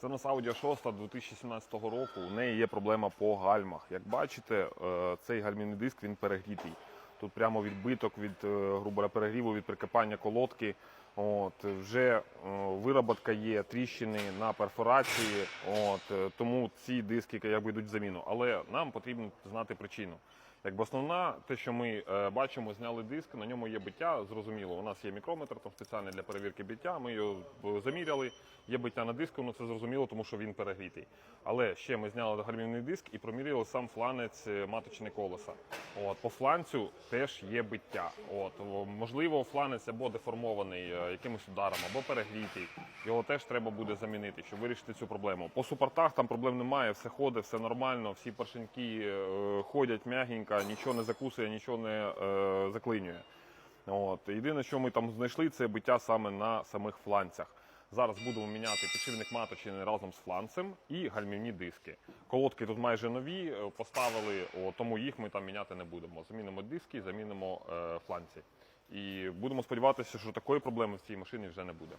Це на Audi 6 2017 року. У неї є проблема по гальмах. Як бачите, е, цей гальмівний диск він перегрітий. Тут прямо відбиток від е, грубо перегріву, від прикипання колодки. От, вже е, вироботка є, тріщини на перфорації. От, е, тому ці диски якби йдуть в заміну. Але нам потрібно знати причину. Якби основна, те, що ми е, бачимо, зняли диск, на ньому є биття. Зрозуміло, у нас є мікрометр там спеціальний для перевірки биття. Ми його заміряли. Є биття на диску, ну це зрозуміло, тому що він перегрітий. Але ще ми зняли гальмівний диск і проміряли сам фланець маточне колеса. От по фланцю теж є биття. От можливо, фланець або деформований якимось ударом, або перегрітий. Його теж треба буде замінити, щоб вирішити цю проблему. По супортах там проблем немає, все ходить, все нормально, всі поршеньки е, ходять м'ягенько, нічого не закусує, нічого не е, заклинює. От. Єдине, що ми там знайшли, це биття саме на самих фланцях. Зараз будемо міняти підшипник маточини разом з фланцем і гальмівні диски. Колодки тут майже нові, е, поставили, о, тому їх ми там міняти не будемо. Замінимо диски, замінимо е, фланці. І будемо сподіватися, що такої проблеми в цій машині вже не буде.